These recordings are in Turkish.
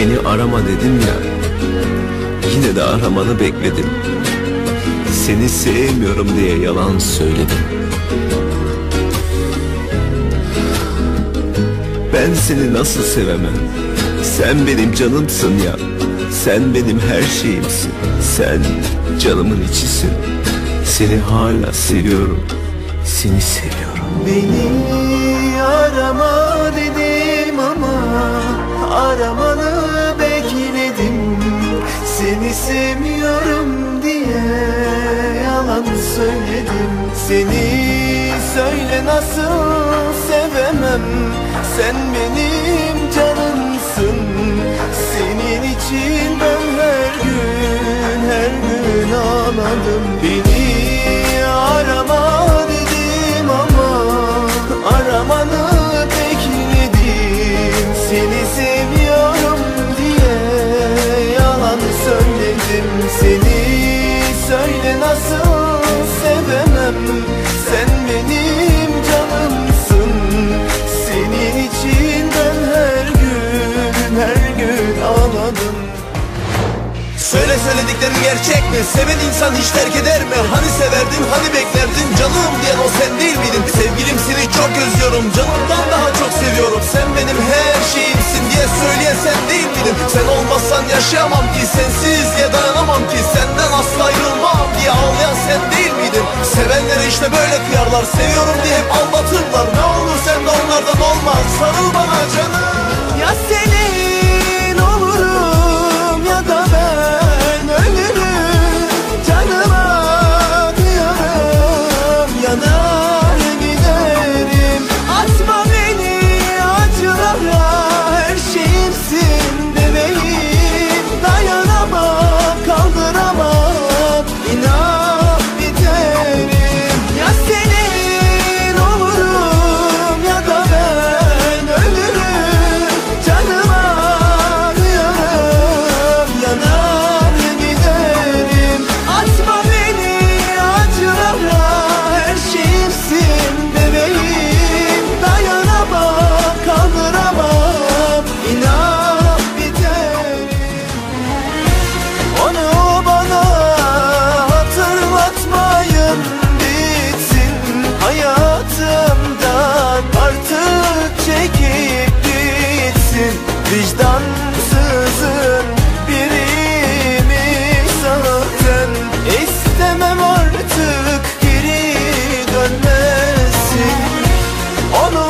Beni arama dedim ya. Yine de aramanı bekledim. Seni sevmiyorum diye yalan söyledim. Ben seni nasıl sevemem? Sen benim canımsın ya. Sen benim her şeyimsin. Sen canımın içisin. Seni hala seviyorum. Seni seviyorum. Beni arama dedim ama aramanı bekledim. Seni sevmiyorum diye yalan söyledim. Seni söyle nasıl sevemem. Sen benim canımsın. Senin için ben her gün her gün ağladım. Beni Söyle söylediklerin gerçek mi? Seven insan hiç terk eder mi? Hani severdin, hani beklerdin Canım diyen o sen değil miydin? Sevgilim seni çok özlüyorum Canımdan daha çok seviyorum Sen benim her şeyimsin diye söyleyen sen değil miydin? Sen olmazsan yaşayamam ki Sensiz diye dayanamam ki Senden asla ayrılmam diye ağlayan sen değil miydin? Sevenlere işte böyle kıyarlar Seviyorum diye hep aldatırlar Ne olur sen de onlardan olma Sarıl bana canım Ya senin Vicdansızın birimi zaten istemem artık geri dönmesin Onu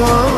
your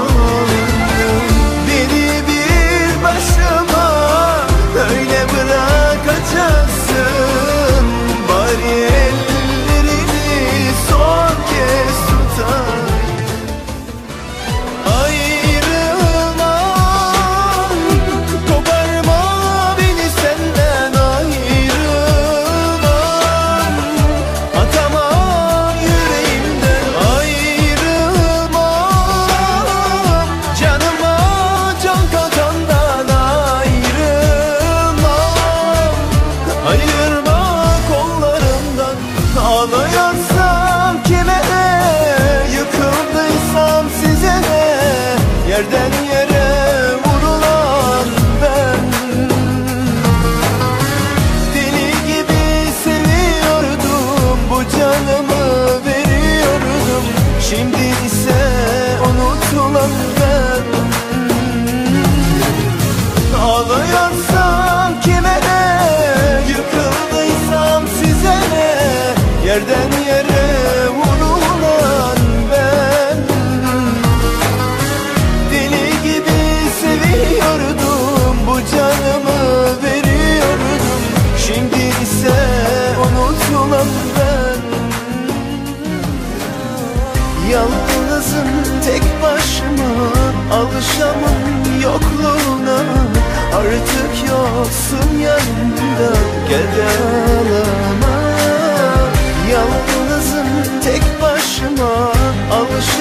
Yalnızım tek başıma Alışamam yokluğuna. Artık yoksun yanımda Gel de ağlama Yalnızım tek başıma Alışamam